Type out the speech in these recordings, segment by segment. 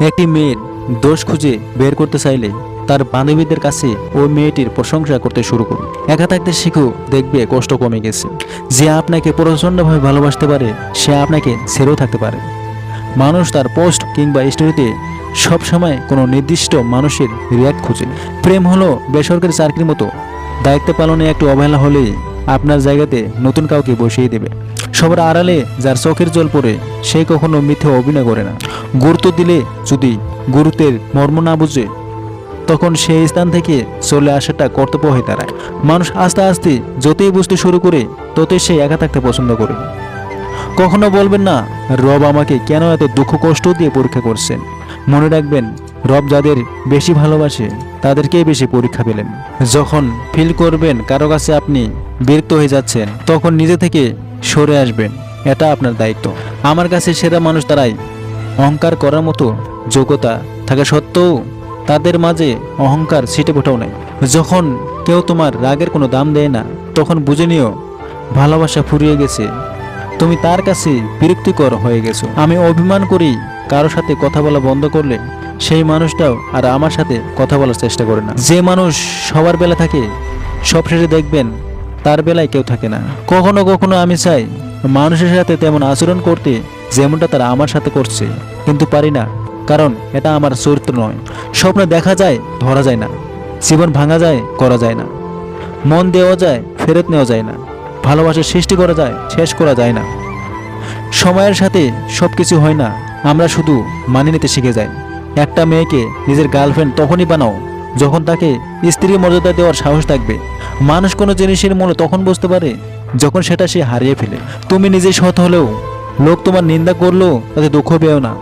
একটি মেয়ের দোষ খুঁজে বের করতে চাইলে তার বান্ধবীদের কাছে ওই মেয়েটির প্রশংসা করতে শুরু করুন। একা থাকতে শিখো দেখবে কষ্ট কমে গেছে। যে আপনাকে প্রচণ্ডভাবে ভালোবাসতে পারে, সে আপনাকে ছেড়েও থাকতে পারে। মানুষ তার পোস্ট কিংবা স্টোরিতে সবসময় কোনো নির্দিষ্ট মানুষের রিয়াক্ট খুঁজে। প্রেম হলো বেসরকারি চাকরির মতো। দায়িত্ব পালনে একটু অবহেলা হলেই আপনার জায়গাতে নতুন কাউকে বসিয়ে দেবে। সবার আড়ালে যার চোখের জল পড়ে, সে কখনো মিথ্যে অভিনয় করে না। গুরুত্ব দিলে যদি গুরুত্বের মর্ম না বুঝে, তখন সেই স্থান থেকে চলে আসাটা কর্তব্য হয়ে দাঁড়ায় মানুষ আস্তে আস্তে যতই বুঝতে শুরু করে, ততই সে একা থাকতে পছন্দ করে। কখনো বলবেন না, রব আমাকে কেন এত দুঃখ কষ্ট দিয়ে পরীক্ষা করছেন? মনে রাখবেন, রব যাদের বেশি ভালোবাসে, তাদেরকেই বেশি পরীক্ষা পেলেন। যখন ফিল করবেন কারও কাছে আপনি বিরক্ত হয়ে যাচ্ছেন, তখন নিজে থেকে সরে আসবেন। এটা আপনার দায়িত্ব। আমার কাছে সেরা মানুষ তারাই অহংকার করার মতো যোগ্যতা থাকা সত্ত্বেও তাদের মাঝে অহংকার ছিটে ফোটাও নাই। যখন কেউ তোমার রাগের কোনো দাম দেয় না, তখন বুঝে নিও, ভালোবাসা ফুরিয়ে গেছে। তুমি তার কাছে বিরক্তিকর হয়ে গেছো। আমি অভিমান করি কারও সাথে কথা বলা বন্ধ করলে, সেই মানুষটাও আর আমার সাথে কথা বলার চেষ্টা করে না। যে মানুষ সবার বেলা থাকে, সব শেষে দেখবেন তার বেলায় কেউ থাকে না। কখনো কখনো আমি চাই, মানুষের সাথে তেমন আচরণ করতে যেমনটা তারা আমার সাথে করছে। কিন্তু পারি না, কারণ এটা আমার চরিত্র নয়। স্বপ্ন দেখা যায়, ধরা যায় না। জীবন ভাঙা যায়, করা যায় না। মন দেওয়া যায়, ফেরত নেওয়া যায় না। ভালোবাসা সৃষ্টি করা যায়, শেষ করা যায় না। সময়ের সাথে সব কিছু হয় না, আমরা শুধু মানিয়ে নিতে শিখে যাই। একটা মেয়েকে নিজের গার্লফ্রেন্ড তখনই বানাও, যখন তাকে স্ত্রীর মর্যাদা দেওয়ার সাহস থাকবে। মানুষ কোনো জিনিসের মূল্য তখন বুঝতে পারে যখন সেটা সে হারিয়ে ফেলে। তুমি নিজে সৎ হলেও, লোক তোমার নিন্দা করলেও তাতে দুঃখ পেও না।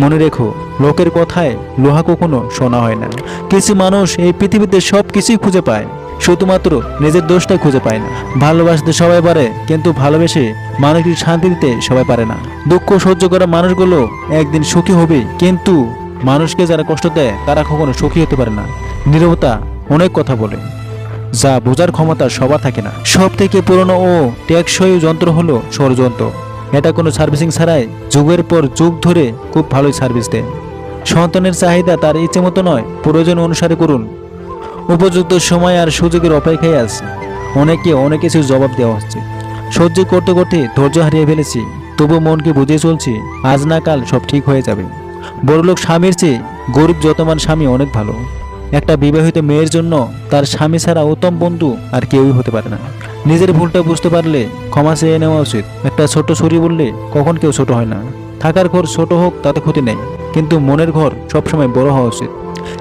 মনে রেখো, লোকের কথায় লোহা কখনো শোনা হয় না। কিছু মানুষ এই পৃথিবীতে সব কিছুই খুঁজে পায়, শুধুমাত্র নিজের দোষটাই খুঁজে পায় না। ভালোবাসতে সবাই পারে, কিন্তু ভালোবেসে মানসিক শান্তি দিতে সবাই পারে না। দুঃখ সহ্য করা মানুষগুলো একদিন সুখী হবে, কিন্তু মানুষকে যারা কষ্ট দেয়, তারা কখনো সুখী হতে পারে না। নীরবতা অনেক কথা বলে। যা বোঝার ক্ষমতা সবার থাকে না। সব থেকে পুরনো ও টেকসই যন্ত্র হলো ষড়যন্ত্র। এটা কোনো সার্ভিসিং ছাড়াই যুগের পর যুগ ধরে খুব ভালোই সার্ভিস দেয়। সন্তানের চাহিদা তার ইচ্ছে মতো নয়, প্রয়োজন অনুসারে করুন। উপযুক্ত সময় আর সুযোগের অপেক্ষায় আছে। অনেকে অনেক কিছু জবাব দেওয়া হচ্ছে। সহ্য করতে করতে ধৈর্য হারিয়ে ফেলেছি। তবু মনকে বুঝিয়ে চলছি, আজ না কাল সব ঠিক হয়ে যাবে। বড়লোক স্বামীর চেয়ে গরিব যতমান স্বামী অনেক ভালো। একটা বিবাহিত মেয়ের জন্য তার স্বামী ছাড়া উত্তম বন্ধু আর কেউই হতে পারে না। নিজের ভুলটা বুঝতে পারলে ক্ষমা চেয়ে নেওয়া উচিত। একটা ছোট ছুরি বললে কখন কেউ ছোট হয় না। থাকার ঘর ছোট হোক, তাতে ক্ষতি নেই। কিন্তু মনের ঘর সবসময় বড় হওয়া উচিত।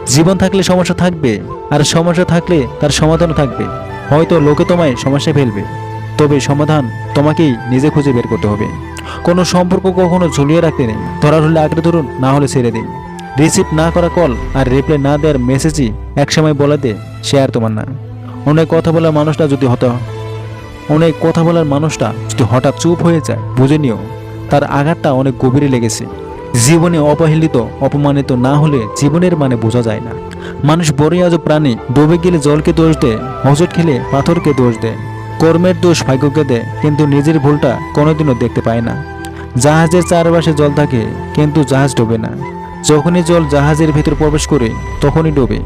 জীবন থাকলে সমস্যা থাকবে, আর সমস্যা থাকলে তার সমাধানও থাকবে। হয়তো লোকে তোমায় সমস্যায় ফেলবে। তবে সমাধান তোমাকেই নিজে খুঁজে বের করতে হবে। কোনো সম্পর্ক কখনো ঝুলিয়ে রাখতে নেই। ধরার হলে আঁকড়ে ধরুন, না হলে ছেড়ে দিন। রিসিভ না করা কল আর রিপ্লাই না দেওয়ার মেসেজই একসময় বলে দে সে আর তোমার না। অনেক কথা বলার মানুষটা যদি হত, অনেক কথা বলার মানুষটা যদি হঠাৎ চুপ হয়ে যায়, বুঝে নিও, তার আঘাতটা অনেক গভীরে লেগেছে। জীবনে অবহেলিত, অপমানিত না হলে জীবনের মানে বোঝা যায় না। মানুষ বড়ই আজও প্রাণী, ডুবে গেলে জলকে দোষ দেয় হজট খেলে পাথরকে দোষ দেয়। কর্মের দোষ ভাগ্যকে দেয়, কিন্তু নিজের ভুলটা কোনোদিনও দেখতে পায় না। জাহাজের চারপাশে জল থাকে, কিন্তু জাহাজ ডোবে না। যখনই জল জাহাজের ভেতর প্রবেশ করে তখনই ডোবে।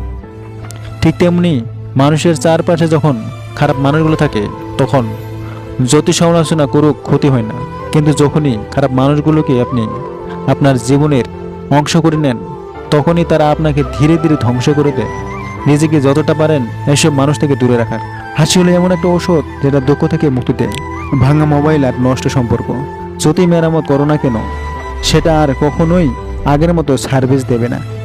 ঠিক তেমনি মানুষের চারপাশে যখন খারাপ মানুষগুলো থাকে, তখন যত সমালোচনা করুক ক্ষতি হয় না। কিন্তু যখনই খারাপ মানুষগুলোকে আপনি আপনার জীবনের অংশ করে নেন, তখনই তারা আপনাকে ধীরে ধীরে ধ্বংস করে দেয়। নিজেকে যতটা পারেন এসব মানুষ থেকে দূরে রাখার। হাসি হলো এমন একটা ঔষধ যেটা দুঃখ থেকে মুক্তি দেয়। ভাঙা মোবাইল আর নষ্ট সম্পর্ক। যতই মেরামত করো না কেন? সেটা আর কখনোই আগের মতো সার্ভিস দেবে না।